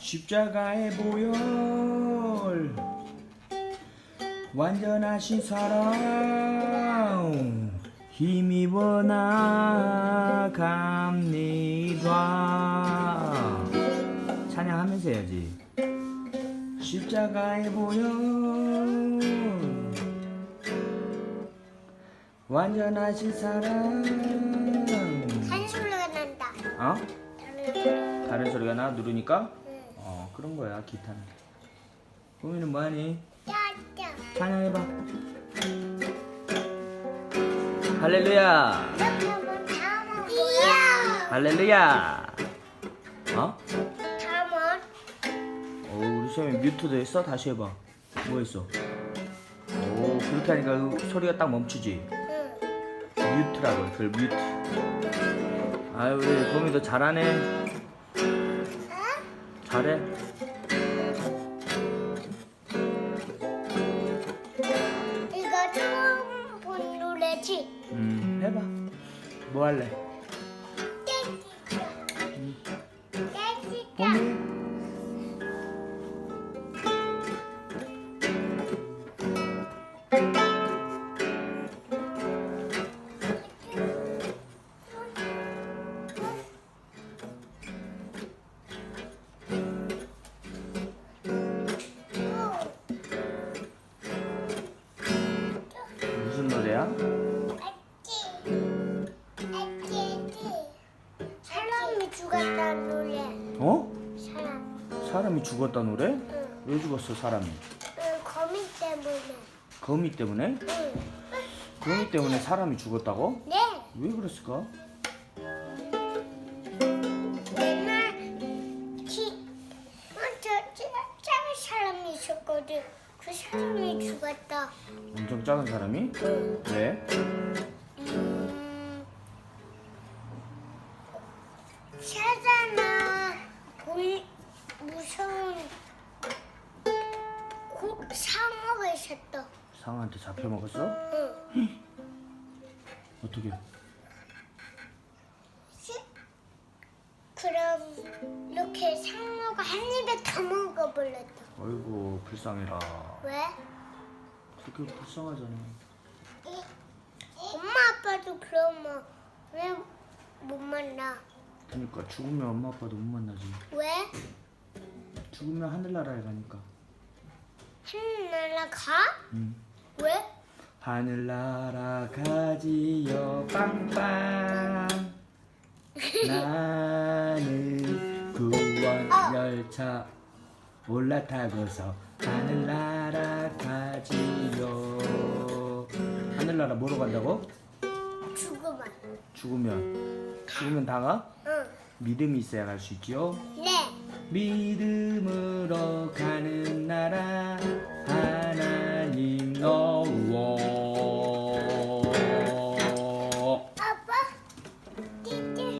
십자가의 보혈 완전하신 사랑 힘입어 나갑니다 찬양하면서 해야지 십자가의 보혈 완전하신 사랑 한 소리가 난다. 어? 다른 소리. 다른 소리가 나 누르니까? 응. 어 그런 거야 기타는 꾸미는 뭐하니? 짜짜. 찬양해봐 할렐루야 다음은 뭐야? 할렐루야 어? 다음은 오 우리 시험이 뮤트도 했어? 다시 해봐 뭐 했어? 오 그렇게 하니까 그 소리가 딱 멈추지 응. 뮤트라고 해 그걸 뮤트 아유 우리 봄이도 잘하네 잘해 이거 처음 본 노래지? 음 해봐 뭐 할래? 무슨 노래야? 사람이 죽었다는 노래. 어? 사람. 사람이 죽었다 노래? 응. 왜 죽었어 사람이? 응, 거미 때문에. 거미 때문에? 응. 거미 때문에 사람이 죽었다고? 네. 왜 그랬을까? 옛날 키, 어, 저 작은 사람이 있었거든. 그 사람이 죽었다. 엄청 작은 사람이? 왜? 음, 사자나 볼 무서운 고, 상어가 있었다. 상어한테 잡혀 먹었어? 응. 어떻게? 시- 그럼 이렇게 상어가 한 입에 다 먹어버렸다. 어이구 불쌍해라. 왜? 그렇게 불쌍하잖아. 이- 엄마 아빠도 그러면 왜 못 만나? 그러니까 죽으면 엄마 아빠도 못 만나지. 왜? 죽으면 하늘나라에 가니까. 하늘나라 가? 응. 왜? 하늘나라 가지요 빵빵. 나는 구원 열차 올라타고서 하늘나라 가지요. 하늘나라 뭐로 간다고? 죽으면. 죽으면 죽으면 다가? 응. 믿음이 있어야 갈 수 있지요. 네. 믿음으로 가는 나라